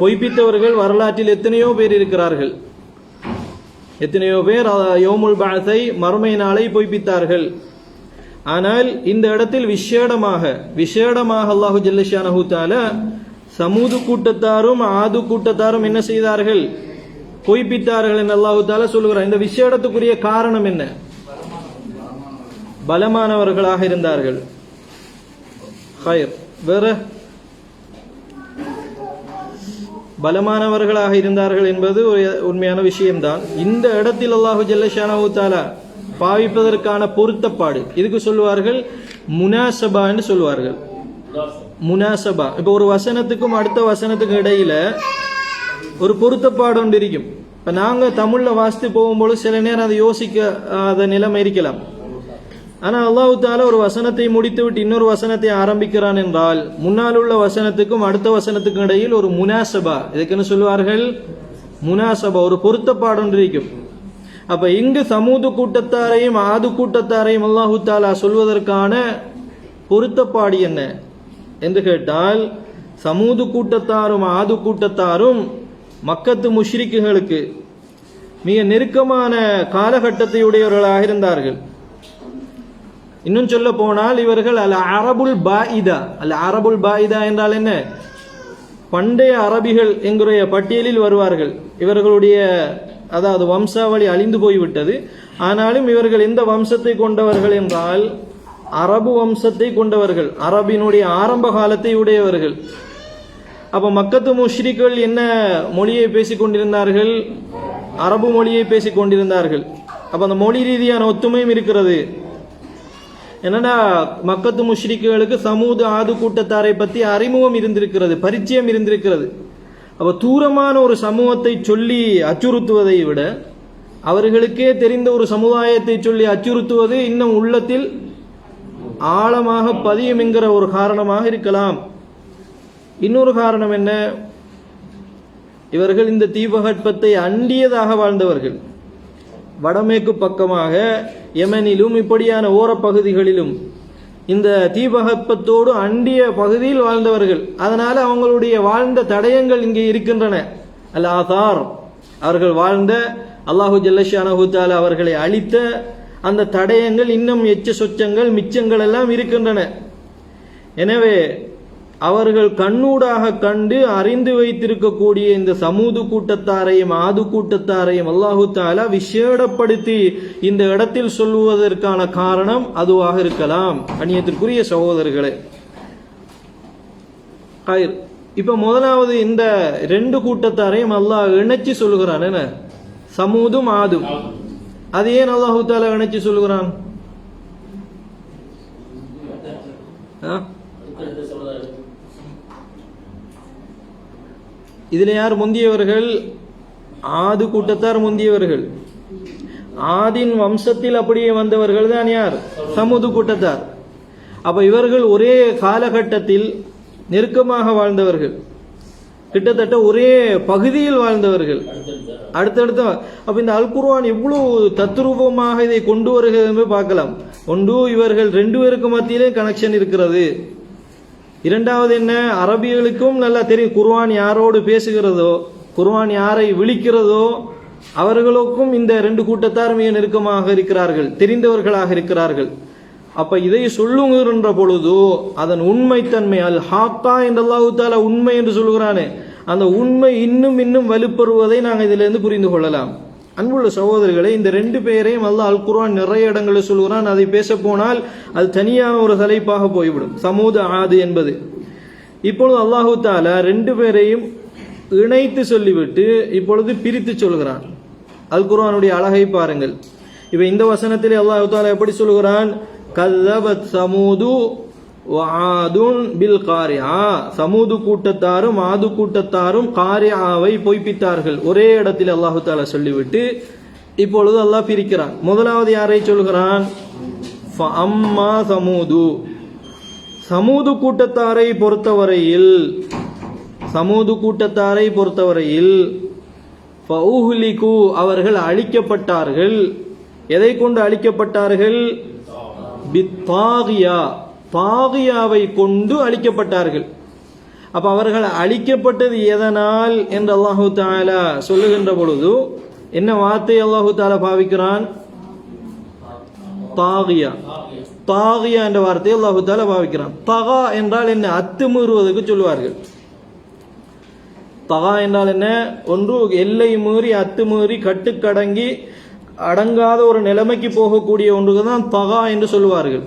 பொய்ப்பித்தவர்கள் வரலாற்றில் எத்தனையோ பேர் இருக்கிறார்கள். எத்தனையோ பேர் யோமுல் பாஸை மறுமை நாளை பொய்ப்பித்தார்கள். ஆனால் இந்த இடத்தில் விசேடமாக விசேடமாக அல்லாஹு ஜல்லஷானஹு தாலா சமூது கூட்டத்தாரும் ஆது கூட்டத்தாரும் என்ன செய்தார்கள்? பொய்ப்பித்தார்கள் என்று அல்லாஹு சொல்லுகிறார் இந்த விசேடத்துக்குரிய காரணம் என்ன? பலமானவர்களாக இருந்தார்கள். ஹயர் வேற? பலமானவர்களாக இருந்தார்கள் என்பது ஒரு உண்மையான விஷயம்தான். இந்த இடத்தில் அல்லாஹு ஜல்லஷானஹு தாலா பாவிப்பதற்கான பொருத்தப்பாடு. இதுக்கு சொல்லுவார்கள் முனாசபா என்று சொல்லுவார்கள். முனாசபா. இப்போ ஒரு வசனத்துக்கும் அடுத்த வசனத்துக்கும் இடையில ஒரு பொருத்தப்பாடு ஒன்று இருக்கும். இப்போ நாங்கள் தமிழில் வாசித்து போகும்போது சில நேரம் அதை யோசிக்க அத நிலைமை இருக்கலாம். ஆனால் அல்லாஹு தாலா ஒரு வசனத்தை முடித்துவிட்டு இன்னொரு வசனத்தை ஆரம்பிக்கிறான் என்றால் முன்னால் உள்ள வசனத்துக்கும் அடுத்த வசனத்துக்கும் இடையில் ஒரு முனாசபா இதுக்குன்னு சொல்லுவார்கள்? முனாசபா ஒரு பொருத்தப்பாடு ஒன்று இருக்கும். அப்ப இங்கு சமூது கூட்டத்தாரையும் ஆது கூட்டத்தாரையும் அல்லாஹு தாலா சொல்வதற்கான பொருத்தப்பாடு என்ன? என்று கேட்டால் சமூது கூட்டத்தாரும் ஆது கூட்டத்தாரும் மக்கத்து முஷ்ரிக்குகளுக்கு மிக நெருக்கமான காலகட்டத்தையுடையவர்களாக இருந்தார்கள். இன்னும் சொல்ல போனால் இவர்கள் அல் அரபுல் பாயிதா. அல் அரபுல் பாயிதா என்றால் என்ன? பண்டைய அரபிகள் என்கிற பட்டியலில் வருவார்கள். இவர்களுடைய அதாவது வம்சாவளி அழிந்து போய்விட்டது. ஆனாலும் இவர்கள் எந்த வம்சத்தை கொண்டவர்கள் என்றால் அரபு வம்சத்தை கொண்டவர்கள். அரபினுடைய ஆரம்ப காலத்தை உடையவர்கள். அப்போ மக்கத்து முஷ்ரிக்கள் என்ன மொழியை பேசிக் கொண்டிருந்தார்கள்? அரபு மொழியை பேசிக் கொண்டிருந்தார்கள். அப்போ அந்த மொழி ரீதியான ஒத்துமையும் இருக்கிறது. என்னடா மக்கத்து முஷ்ரிக்குகளுக்கு சமூக ஆது கூட்டத்தாரை பற்றி அறிமுகம் இருந்திருக்கிறது பரிச்சயம் இருந்திருக்கிறது. அப்போ தூரமான ஒரு சமூகத்தை சொல்லி அச்சுறுத்துவதை விட அவர்களுக்கே தெரிந்த ஒரு சமுதாயத்தை சொல்லி அச்சுறுத்துவது இன்னும் உள்ளத்தில் ஆழமாக பதியும் என்கிற ஒரு காரணமாக இருக்கலாம். இன்னொரு காரணம் என்ன? இவர்கள் இந்த தீபகற்பத்தை அண்டியதாக வாழ்ந்தவர்கள். வடமேற்கு பக்கமாக யமனிலும் இப்படியான ஓரப்பகுதிகளிலும். இந்த தீபகற்பத்தோடு அண்டிய பகுதியில் வாழ்ந்தவர்கள். அதனால அவங்களுடைய வாழ்ந்த தடயங்கள் இங்கே இருக்கின்றன. அல் ஆசார் அவர்கள் வாழ்ந்த அல்லாஹு ஜல்லஷானஹு அவர்களை அழித்த அந்த தடயங்கள் இன்னும் எச்ச சொச்சங்கள் மிச்சங்கள் எல்லாம் இருக்கின்றன. எனவே அவர்கள் கண்ணூடாக கண்டு அறிந்து வைத்திருக்கக்கூடிய இந்த சமூது கூட்டத்தாரையும் ஆது கூட்டத்தாரையும் அல்லாஹு தாலா விசேடப்படுத்தி இந்த இடத்தில் சொல்லுவதற்கான காரணம் அதுவாக இருக்கலாம். அந்நியத்திற்குரிய சகோதரர்களே இப்ப முதலாவது இந்த ரெண்டு கூட்டத்தாரையும் அல்லாஹ் இணைச்சு சொல்லுகிறான் என்ன? சமூதும் ஆதும். அது ஏன் அல்லாஹு தாலா இணைச்சு சொல்லுகிறான்? ஆ? இதில் யார் முந்தியவர்கள்? ஆது கூட்டத்தார் முந்தியவர்கள். ஆதின் வம்சத்தில் அப்படியே வந்தவர்கள் தான் யார்? சமுது கூட்டத்தார். அப்ப இவர்கள் ஒரே காலகட்டத்தில் நெருக்கமாக வாழ்ந்தவர்கள். கிட்டத்தட்ட ஒரே பகுதியில் வாழ்ந்தவர்கள். அடுத்தடுத்த அப்ப இந்த அல்குர்வான் எவ்வளோ தத்ரூபமாக இதை கொண்டு வருகிறது பார்க்கலாம். ஒன்று இவர்கள் ரெண்டு பேருக்கு மத்தியிலே கனெக்ஷன் இருக்கிறது. இரண்டாவது என்ன? அரபிகளுக்கும் நல்லா தெரியும். குர்வான் யாரோடு பேசுகிறதோ குர்வான் யாரை விழிக்கிறதோ அவர்களுக்கும் இந்த ரெண்டு கூட்டத்தார் மிக நெருக்கமாக இருக்கிறார்கள் தெரிந்தவர்களாக இருக்கிறார்கள். அப்ப இதை சொல்லுங்கிற பொழுது அதன் உண்மைத்தன்மை அல் ஹாக்கா என்று தாலா உண்மை என்று சொல்கிறானே அந்த உண்மை இன்னும் இன்னும் வலுப்பெறுவதை நாங்கள் இதிலிருந்து புரிந்து கொள்ளலாம். அன்புள்ள சகோதரர்களே இந்த ரெண்டு பேரையும் அல்ல அல் குரான் நிறைய இடங்களில் சொல்கிறான் அதை பேச போனால் அது தனியான ஒரு தலைப்பாக போய்விடும். சமூத ஆது என்பது. இப்பொழுது அல்லாஹு தாலா ரெண்டு பேரையும் இணைத்து சொல்லிவிட்டு இப்பொழுது பிரித்து சொல்கிறான். அல் குர்வானுடைய அழகை பாருங்கள். இப்போ இந்த வசனத்திலே அல்லாஹு தாலா எப்படி சொல்கிறான் கல்லபத் சமூது பில் காரியா. சமூது கூட்டத்தாரும் ஆது கூட்டத்தாரும் காரியாவை பொய்ப்பித்தார்கள். ஒரே இடத்தில் அல்லாஹு தாலா சொல்லிவிட்டு இப்பொழுது அல்லாஹ் பிரிக்கிறான். முதலாவது யாரை சொல்கிறான்? அம்மா சமூது. சமூது கூட்டத்தாரை பொறுத்தவரையில் சமூது கூட்டத்தாரை பொறுத்தவரையில் அவர்கள் அழிக்கப்பட்டார்கள். எதை கொண்டு அழிக்கப்பட்டார்கள்? பித்தாகியா பாகியாவை கொண்டு அழிக்கப்பட்டார்கள். அப்ப அவர்கள் அழிக்கப்பட்டது எதனால் என்று அல்லாஹு தாலா சொல்லுகின்ற பொழுது என்ன வார்த்தை அல்லாஹு தாலா பாவிக்கிறான்? தாகியா. தாகியா என்ற வார்த்தையை அல்லாஹு தாலா பாவிக்கிறான். தகா என்றால் என்ன? அத்துமீறுவதற்கு சொல்லுவார்கள். தகா என்றால் என்ன? ஒன்று எல்லை மீறி அத்துமீறி கட்டுக்கடங்கி அடங்காத ஒரு நிலைமைக்கு போகக்கூடிய ஒன்றுக்கு தான் தகா என்று சொல்லுவார்கள்.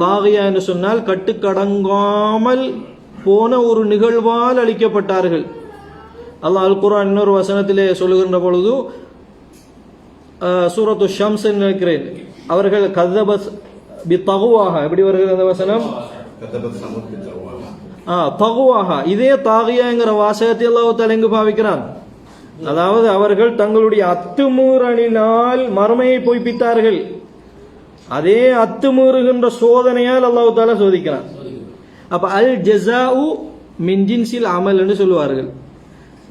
தாகியா என்று சொன்னால் கட்டுக்கடங்காமல் போன ஒரு நிகழ்வால் அளிக்கப்பட்டார்கள். அல்லாஹ் அல் குரான் இன்னொரு வசனத்திலே சொல்லுகின்ற பொழுது சூரத்து ஷம்ஸ் நினைக்கிறேன். அவர்கள் கதபஸ் பி தகுவாக எப்படி வருகிறது அந்த வசனம்? ஆ தகுவாக இதே தாகியாங்கிற வாசகத்தை அல்லாஹ் தலைங்கு பாவிக்கிறான்? அதாவது அவர்கள் தங்களுடைய அத்துமூறலினால் மறுமையை பொய்ப்பித்தார்கள். அதே அத்துமீறுகின்ற சோதனையால் அல்லாஹு தாலா சோதிக்கிறான். அப்ப அல் ஜெசா மின்ஜின்சில் அமல் என்று சொல்லுவார்கள்.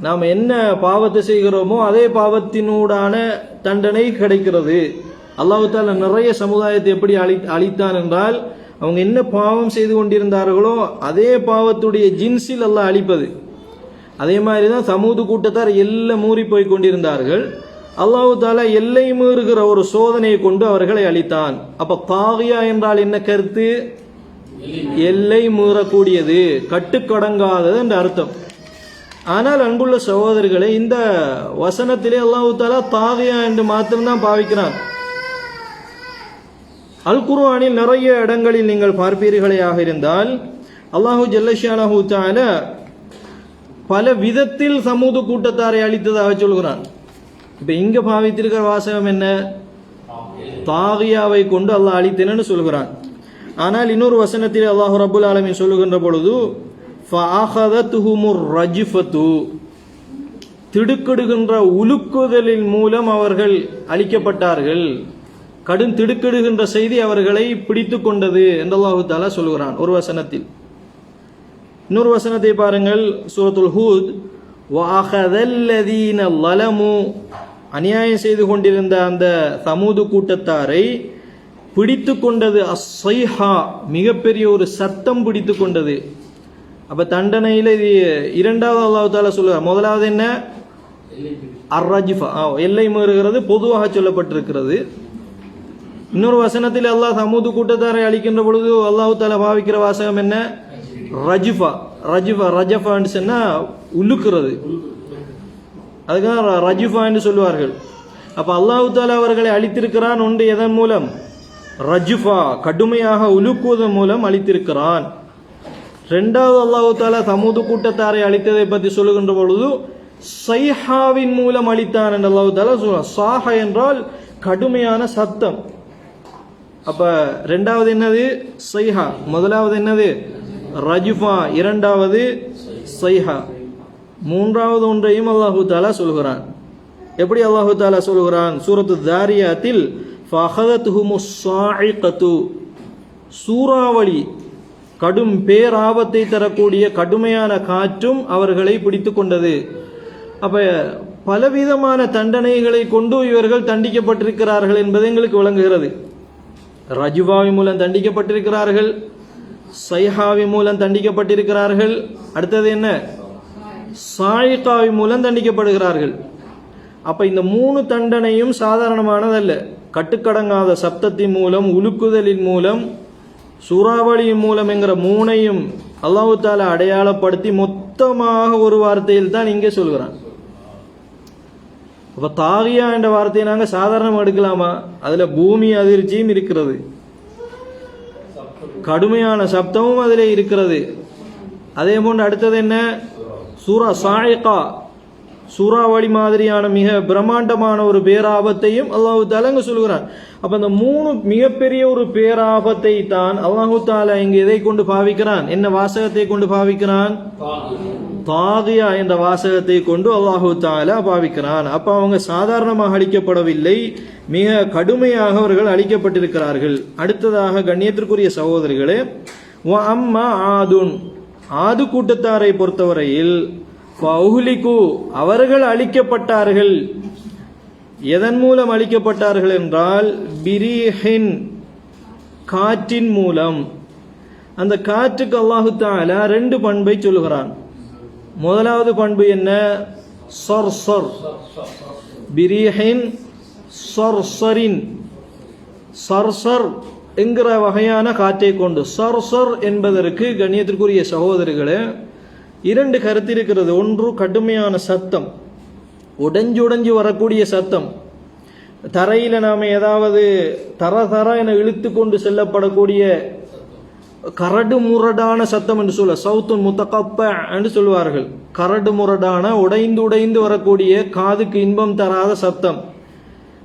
நாம் என்ன பாவத்தை செய்கிறோமோ அதே பாவத்தினூடான தண்டனை கிடைக்கிறது. அல்லாஹு தாலா நிறைய சமுதாயத்தை எப்படி அழி அழித்தான் என்றால் அவங்க என்ன பாவம் செய்து கொண்டிருந்தார்களோ அதே பாவத்துடைய ஜின்ஸில் எல்லாம் அழிப்பது. அதே மாதிரி தான் சமூக கூட்டத்தார் எல்லாம் மூறி போய் கொண்டிருந்தார்கள். அல்லாஹு தாலா எல்லை மீறுகிற ஒரு சோதனையை கொண்டு அவர்களை அளித்தான். அப்ப தாகியா என்றால் என்ன கருத்து? எல்லை மீறக்கூடியது கட்டுக்கடங்காதது என்ற அர்த்தம். ஆனால் அன்புள்ள சகோதரர்களே இந்த வசனத்திலே அல்லாஹு தாலா தாகியா என்று மாத்திரம்தான் பாவிக்கிறான். அல் குர்ஆனில் நிறைய இடங்களில் நீங்கள் பார்ப்பீர்களேயாக இருந்தால் அல்லாஹு ஜல்லஷானஹு தால பல விதத்தில் சமூக கூட்டத்தாரை அளித்ததாக சொல்கிறான். இப்ப இங்க பாவித்திருக்கிற வாசகம் என்ன? தாகியாவை கொண்டு அல்லாஹ் அழித்தேன்னு சொல்கிறான் ஆனால் இன்னொரு வசனத்தில் அல்லாஹு ரபுல் ஆலமின் சொல்லுகின்ற பொழுது ரஜிஃபத்து. திடுக்கிடுகின்ற உலுக்குதலின் மூலம் அவர்கள் அழிக்கப்பட்டார்கள். கடும் திடுக்கிடுகின்ற செய்தி அவர்களை பிடித்து கொண்டது என்று அல்லாஹு தாலா சொல்கிறான் ஒரு வசனத்தில். இன்னொரு வசனத்தை பாருங்கள் சூரத்துல் ஹூத். வஅகதல்லதீன லலமு அநியாயம் செய்து கொண்டிருந்த அந்த சமூது கூட்டத்தாரை பிடித்து கொண்டது அஸ்ஸைஹா மிகப்பெரிய ஒரு சத்தம் பிடித்து கொண்டது. அப்போ தண்டனையில் இது இரண்டாவது அல்லாவுத்தால சொல்லுவார். முதலாவது என்ன? அர்ரஜிஃபா. ஆ, எல்லை மீறுகிறது பொதுவாக சொல்லப்பட்டிருக்கிறது. இன்னொரு வசனத்தில் அல்லாஹ் சமூது கூட்டத்தாரை அளிக்கின்ற பொழுது அல்லாஹு பாவிக்கிற வாசகம் என்ன? ரஜிஃபா. ரஜிஃபா ரஜஃபான்னு சொன்னால் உலுக்குறது. அதுக்காக ர- ரஜிஃபா என்று சொல்லுவார்கள். அப்போ அல்லாஹு தாலா அவர்களை அழித்திருக்கிறான் உண்டு எதன் மூலம்? ரஜிஃபா கடுமையாக உலுக்குவதன் மூலம் அழித்திருக்கிறான். ரெண்டாவது அல்லாஹு தாலா சமூது கூட்டத்தாரை அழித்ததை பற்றி சொல்லுகின்ற பொழுது சைஹாவின் மூலம் அழித்தான் என்று அல்லாஹு தாலா சொல்லுவான் சாஹ என்றால் கடுமையான சத்தம். அப்போ ரெண்டாவது என்னது? சைஹா. முதலாவது என்னது? ரஜுஃபா. இரண்டாவது சைஹா. மூன்றாவது ஒன்றையும் அல்லாஹு தாலா சொல்கிறான். எப்படி அல்லாஹு தாலா சொல்கிறான்? சூரத்து தாரியாத்தில் சூறாவளி கடும் பேராபத்தை தரக்கூடிய கடுமையான காற்றும் அவர்களை பிடித்து கொண்டது. அப்ப பலவிதமான தண்டனைகளை கொண்டு இவர்கள் தண்டிக்கப்பட்டிருக்கிறார்கள் என்பது எங்களுக்கு விளங்குகிறது. ரஜுவாவி மூலம் தண்டிக்கப்பட்டிருக்கிறார்கள் சைஹாவி மூலம் தண்டிக்கப்பட்டிருக்கிறார்கள். அடுத்தது என்ன? சாயிகாவி மூலம் தண்டிக்கப்படுகிறார்கள். அப்ப இந்த மூணு தண்டனையும் சாதாரணமானதல்ல. கட்டுக்கடங்காத சப்தத்தின் மூலம் உலுக்குதலின் மூலம் சூறாவளியின் மூலம் என்கிற மூணையும் அல்லாஹு தாலா அடையாளப்படுத்தி மொத்தமாக ஒரு வார்த்தையில் தான் இங்கே சொல்கிறான். அப்போ தாகியா என்ற வார்த்தையை நாங்கள் சாதாரணமாக எடுக்கலாமா? அதில் பூமி அதிர்ச்சியும் இருக்கிறது. கடுமையான சப்தமும் அதில் இருக்கிறது. அதே போன்று அடுத்தது என்ன? சூரா சாயிகா. சூறாவளி மாதிரியான மிக பிரம்மாண்டமான ஒரு பேராபத்தையும் அல்லாஹு தாலா இங்க சொல்கிறான் அப்ப அந்த மூணு மிகப்பெரிய ஒரு பேராபத்தை தான் அல்லாஹு தாலா இங்க எதை கொண்டு பாவிக்கிறான்? என்ன வாசகத்தை கொண்டு பாவிக்கிறான்? தாதியா என்ற வாசகத்தை கொண்டு அல்லாஹு தாலா பாவிக்கிறான். அப்ப அவங்க சாதாரணமாக அழிக்கப்படவில்லை மிக கடுமையாக அவர்கள் அழிக்கப்பட்டிருக்கிறார்கள் அடுத்ததாக கண்ணியத்திற்குரிய சகோதரிகளே அம்மா ஆதுன். ஆது கூட்டத்தாரை பொறுத்தவரையில் ஃபௌஹ்லிகு அவர்கள் அழிக்கப்பட்டார்கள் எதன் மூலம் அழிக்கப்பட்டார்கள் என்றால் பிரிஹின் காற்றின் மூலம். அந்த காற்றுக்கு அல்லாஹு தாலா ரெண்டு பண்பை சொல்லுகிறான். முதலாவது பண்பு என்ன? சொர் சொர். பிரீஹின் சொர்சரின் சர்சர் என்கிற வகையான காற்றை கொண்டு சர்சர் என்பதற்கு கண்ணியத்திற்குரிய சகோதரர்களே இரண்டு கருத்து இருக்கிறது. ஒன்று கடுமையான சத்தம். உடைஞ்சு உடைஞ்சு வரக்கூடிய சத்தம். தரையில் நாம் ஏதாவது தர தர என இழுத்து கொண்டு செல்லப்படக்கூடிய கரடு முரடான சத்தம் என்று சொல்ல சவுத்துன் முத்தகப்ப என்று சொல்வார்கள். கரடு முரடான உடைந்து உடைந்து வரக்கூடிய காதுக்கு இன்பம் தராத சத்தம்.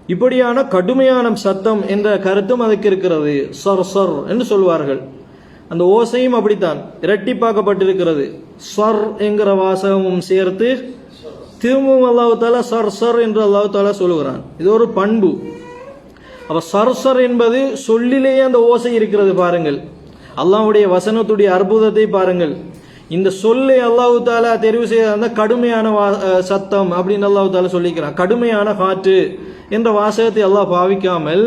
இப்படியான கடுமையான சத்தம் என்ற கருத்தும் அதுக்கு இருக்கிறது. சொர் சொர் என்று சொல்வார்கள். அந்த ஓசையும் அப்படித்தான். இரட்டிப்பாக்கப்பட்டிருக்கிறது. சொர் என்கிற வாசகமும் சேர்த்து திரும்பவும் அல்லாஹு தாலா சர் சர் என்று அல்லாஹு தாலா சொல்லுகிறான். இது ஒரு பண்பு. அப்ப சர் சர் என்பது சொல்லிலேயே அந்த ஓசை இருக்கிறது பாருங்கள். அல்லாவுடைய வசனத்துடைய அற்புதத்தை பாருங்கள். இந்த சொல்லை அல்லாஹு தாலா தெரிவு செய்த அந்த கடுமையான வா- சத்தம் அப்படின்னு அல்லாஹு தாலா சொல்லிக்கிறான். கடுமையான காற்று. என்ற வாசகத்தை அல்லாஹ் பாவிக்காமல்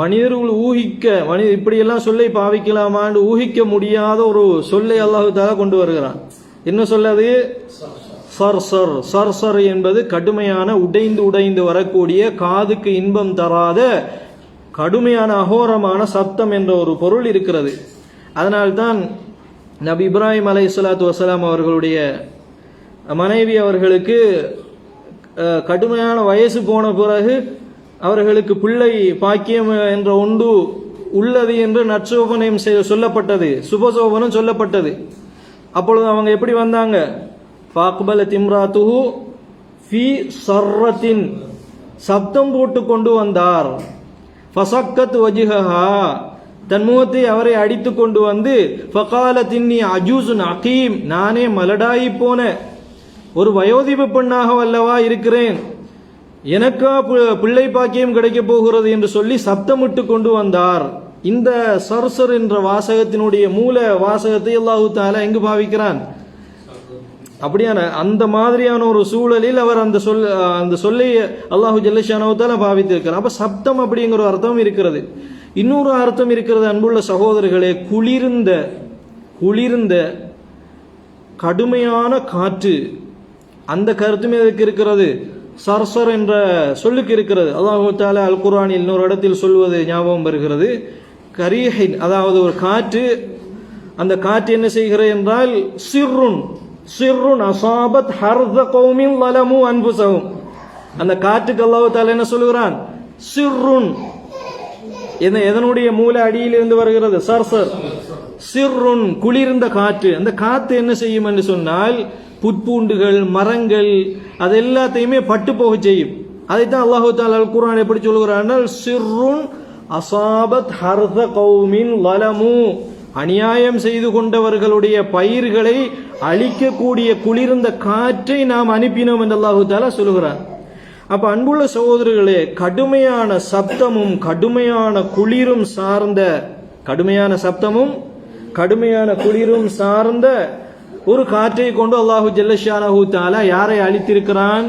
மனிதர்கள் ஊகிக்க மனித இப்படியெல்லாம் சொல்லை பாவிக்கலாமான்னு ஊகிக்க முடியாத ஒரு சொல்லை அல்லாஹு தாலா கொண்டு வருகிறான். என்ன சொல்லது சர் சர். சர் சர் என்பது கடுமையான உடைந்து உடைந்து வரக்கூடிய காதுக்கு இன்பம் தராத கடுமையான அகோரமான சப்தம் என்ற ஒரு பொருள் இருக்கிறது. அதனால்தான் நபி இப்ராஹிம் அலை சலாத்து வசலாம் அவர்களுடைய மனைவி அவர்களுக்கு கடுமையான வயசு போன பிறகு அவர்களுக்கு பிள்ளை பாக்கியம் என்ற ஒன்று உள்ளது என்று நற்சோபனையும் சொல்லப்பட்டது. சுபசோபனம் சொல்லப்பட்டது. அப்பொழுது அவங்க எப்படி வந்தாங்க? பாக்பல திம்ராத்துஹு ஃபி சர்ரத்தின் சப்தம் போட்டு கொண்டு வந்தார். ஃபசக்கத் வஜிஹா தன் முகத்தை அவரை அடித்து கொண்டு வந்து ஃபகால தின்னி அஜூசுன் அகீம். நானே மலடாயி போன ஒரு வயோதிப பெண்ணாக அல்லவா இருக்கிறேன். எனக்கா பிள்ளை பாக்கியம் கிடைக்கப் போகிறது என்று சொல்லி சப்தமிட்டு கொண்டு வந்தார். இந்த சர்சர் என்ற வாசகத்தினுடைய மூல வாசகத்தை அல்லாஹு தாலா எங்கு பாவிக்கிறான்? அப்படியான அந்த மாதிரியான ஒரு சூழலில் அவர் அந்த சொல் அந்த சொல்லை அல்லாஹு ஜல்லஷானவத்தால பாவித்திருக்கிறார். அப்போ சப்தம் அப்படிங்கிற ஒரு அர்த்தம் இருக்கிறது. இன்னொரு அர்த்தம் இருக்கிறது அன்புள்ள சகோதரர்களே குளிர்ந்த குளிர்ந்த கடுமையான காற்று அந்த கருத்தும் எதற்கு இருக்கிறது. சர்சர் என்ற சொல்லுக்கு இருக்கிறது. அல்லாஹு தாலா அல் குரானில் இன்னொரு இடத்தில் சொல்வது ஞாபகம் வருகிறது. கரீஹின் அதாவது ஒரு காற்று. அந்த காற்று என்ன செய்கிறது என்றால் சிர்ருன் சிர்ருன் அசாபத் ஹர்த கௌமின் வலமும் அன்புசவும் அந்த காற்றுக்கு அல்லாஹு தாலா என்ன சொல்லுகிறான்? சிர்ருன். என்ன எதனுடைய மூல அடியிலிருந்து வருகிறது? சர்சர் சிர்ருன் குளிர்ந்த காற்று. அந்த காற்று என்ன செய்யும் என்று சொன்னால் புட்பூண்டுகள் மரங்கள் அது எல்லாத்தையுமே பட்டு போக செய்யும். அதைத்தான் அல்லாஹு தால் அல் குர்ஆன் எப்படி சொல்கிறார்கள் சிறுன் அசாபத் ஹர்த கௌமின் வலமு அநியாயம் செய்து கொண்டவர்களுடைய பயிர்களை அழிக்கக்கூடிய குளிர்ந்த காற்றை நாம் அனுப்பினோம் என்று அல்லாஹு தாலா சொல்கிறார் அப்ப அன்புள்ள சகோதரர்களே கடுமையான சப்தமும் கடுமையான குளிரும் சார்ந்த கடுமையான சப்தமும் கடுமையான குளிரும் சார்ந்த ஒரு காற்றை கொண்டு அல்லாஹு ஜல்லஷானஹூ தாலா யாரை அழித்திருக்கிறான்?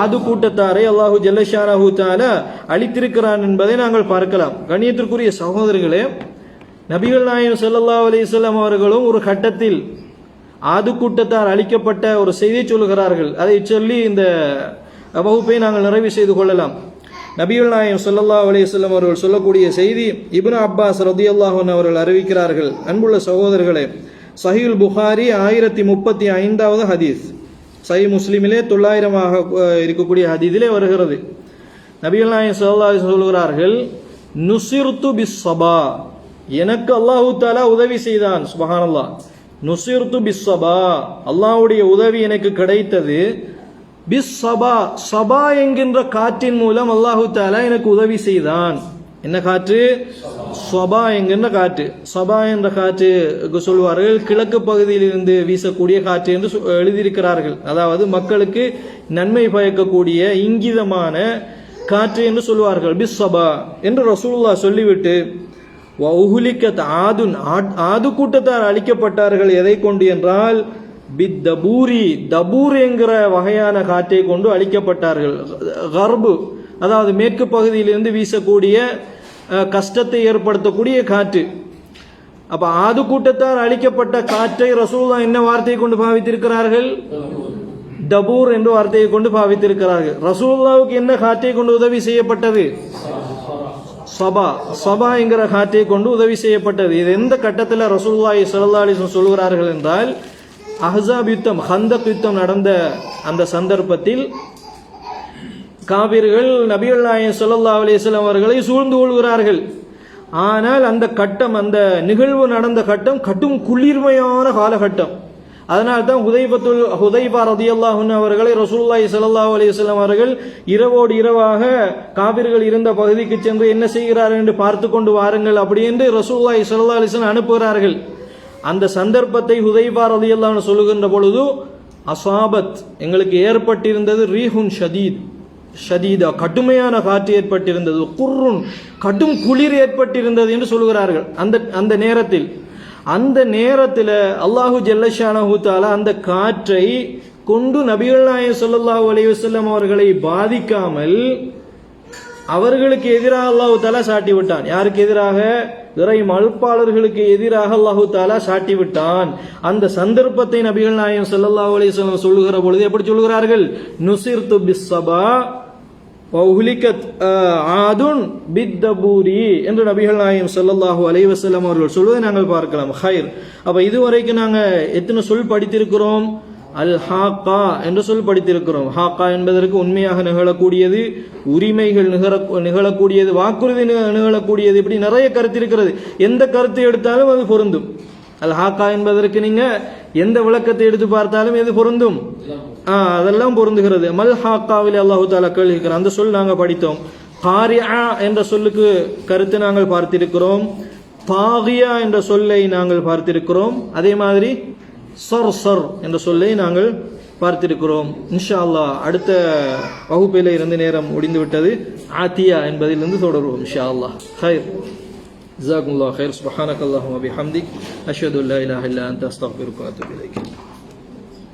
ஆது கூட்டத்தாரை அல்லாஹு ஜல்லஷானஹூ தாலா அழித்திருக்கிறான் என்பதை நாங்கள் பார்க்கலாம். கண்ணியத்திற்குரிய சகோதரர்களே நபிகள் நாயகம் சல்லா அலிசல்லாம் அவர்களும் ஒரு கட்டத்தில் ஆது கூட்டத்தார் அழிக்கப்பட்ட ஒரு செய்தியை சொல்லுகிறார்கள். அதை சொல்லி இந்த வகுப்பை நாங்கள் நிறைவு செய்து கொள்ளலாம். நபிகள் நாயம் சொல்லல்லா அலையம் அவர்கள் சொல்லக்கூடிய செய்தி இப்னு அப்பாஸ் ரதியல்லாஹு அல்லாஹன் அவர்கள் அறிவிக்கிறார்கள். அன்புள்ள சகோதரர்களே சஹீல் புகாரி ஆயிரத்தி முப்பத்தி ஐந்தாவது ஹதீஸ் சஹி முஸ்லீமிலே தொள்ளாயிரமாக இருக்கக்கூடிய ஹதீஸிலே வருகிறது நபிகள் நாயன் ஸல்லல்லாஹு சொல்கிறார்கள் நுசிர்த்து பிஸ் சபா எனக்கு அல்லாஹு தாலா உதவி செய்தான் சுபஹானல்லா நுசிர்த்து பிஸ் சபா அல்லாஹ்வுடைய உதவி எனக்கு கிடைத்தது பிஸ் சபா சபா என்கின்ற காற்றின் மூலம் அல்லாஹு தாலா எனக்கு உதவி செய்தான் என்ன காற்று? சபா என்கின்ற காற்று. சபா என்ற காற்று சொல்வார்கள் கிழக்கு பகுதியில் இருந்து வீசக்கூடிய காற்று என்று சொ- எழுதியிருக்கிறார்கள். அதாவது மக்களுக்கு நன்மை பயக்கக்கூடிய இங்கிதமான காற்று என்று சொல்வார்கள். பிஸ் சபா என்று ரசூலுல்லாஹ் சொல்லிவிட்டு வஉஹுலிக்கத் ஆதுன் ஆது கூட்டத்தார் அழிக்கப்பட்டார்கள் எதை கொண்டு என்றால் பித் தபூரி தபூர் என்கிற வகையான காற்றை கொண்டு அழிக்கப்பட்டார்கள். கர்பு அதாவது மேற்கு பகுதியிலிருந்து வீசக்கூடிய கஷ்டத்தை ஏற்படுத்தக்கூடிய காற்று அப்ப ஆது கூட்டத்தார் அளிக்கப்பட்ட காற்றை ரசூல்லா என்ன வார்த்தையை கொண்டு பாவித்திருக்கிறார்கள் தபூர் என்ற வார்த்தையை கொண்டு பாவித்திருக்கிறார்கள் ரசூல்லாவுக்கு என்ன காற்றை கொண்டு உதவி செய்யப்பட்டது சபா சபா என்கிற காற்றை கொண்டு உதவி செய்யப்பட்டது இது எந்த கட்டத்தில் ரசூல்லாய் சல்லா சொல்கிறார்கள் என்றால் அஹ்ஸாப் யுத்தம் ஹந்தக் யுத்தம் நடந்த அந்த சந்தர்ப்பத்தில் காபிர்கள் நபிகள் நாயன் சொல்லல்லா அலிஸ்லாம் அவர்களை சூழ்ந்து கொள்கிறார்கள். ஆனால் அந்த கட்டம் அந்த நிகழ்வு நடந்த கட்டம் கட்டும் குளிர்மையான காலகட்டம். அதனால் தான் ஹுதைபத்துல் ஹுதைபா ரதியல்லாஹுன் அவர்களை ரசூல்லாய் ஸல்லல்லாஹு அலிஸ்லாம் அவர்கள் இரவோடு இரவாக காபிர்கள் இருந்த பகுதிக்கு சென்று என்ன செய்கிறார்கள் என்று பார்த்து கொண்டு வாருங்கள் அப்படி என்று ரசூல்லாய் சல்லா அலிஸ்லாம் அனுப்புகிறார்கள். அந்த சந்தர்ப்பத்தை ஹுதைபா ரதியல்லான்னு சொல்லுகின்ற பொழுது அசாபத் எங்களுக்கு ஏற்பட்டிருந்தது ரீஹுன் ஷதீத். ஷதீதா கடுமையான காற்று ஏற்பட்டிருந்தது. குர்ருன் கடும் குளிர் ஏற்பட்டிருந்தது என்று சொல்கிறார்கள் அந்த அந்த நேரத்தில் அந்த நேரத்தில் அல்லாஹு ஜல்லஷானஹு அந்த காற்றை கொண்டு நபிகள் நாயகம் ஸல்லல்லாஹு அலைஹி வஸல்லம் அவர்களை பாதிக்காமல் அவர்களுக்கு எதிராக அல்லாஹு தாலா சாட்டி விட்டான். யாருக்கு எதிராக? இறை மறுப்பாளர்களுக்கு எதிராக அல்லாஹு தாலா சாட்டி விட்டான். அந்த சந்தர்ப்பத்தை நபிகள் நாயகம் ஸல்லல்லாஹு அலைஹி சொல்லுகிற பொழுது எப்படி சொல்கிறார்கள் நுசிர்து பிஸ்ஸபா வஹுலிகத் ஆதுன் பித்தபூரி என்று நபிகள் நாயம் ஸல்லல்லாஹு அலைவசல்லம் அவர்கள் சொல்வதை நாங்கள் பார்க்கலாம். ஹைர். அப்போ இதுவரைக்கும் நாங்கள் எத்தனை சொல் படித்திருக்கிறோம்? அல் ஹாக்கா என்று சொல் படித்திருக்கிறோம். ஹாக்கா என்பதற்கு உண்மையாக நிகழக்கூடியது உரிமைகள் நிகழ நிகழக்கூடியது வாக்குறுதி நிகழக்கூடியது இப்படி நிறைய கருத்து இருக்கிறது. எந்த கருத்து எடுத்தாலும் அது பொருந்தும். அல் ஹாக்கா என்பதற்கு நீங்க எந்த விளக்கத்தை எடுத்து பார்த்தாலும் எது பொருந்தும்? ஆ, அதெல்லாம் பொருந்துகிறது. மல் ஹாக்காவில் அல்லாஹு தாலா கேள்விக்கிறார் அந்த சொல் நாங்கள் படித்தோம். காரியா என்ற சொல்லுக்கு கருத்து நாங்கள் பார்த்திருக்கிறோம். தாகியா என்ற சொல்லை நாங்கள் பார்த்திருக்கிறோம். அதே மாதிரி சர் சர் என்ற சொல்லை நாங்கள் பார்த்திருக்கிறோம். இன்ஷா அல்லாஹ் அடுத்த வகுப்பில் இருந்து நேரம் முடிந்து விட்டது ஆத்தியா என்பதிலிருந்து தொடருவோம் இன்ஷா அல்லாஹ் ஹைர். جزاكم الله خير. سبحانك اللهم وبحمدك. أشهد أن لا إله إلا أنت أستغفرك وأتوب إليك.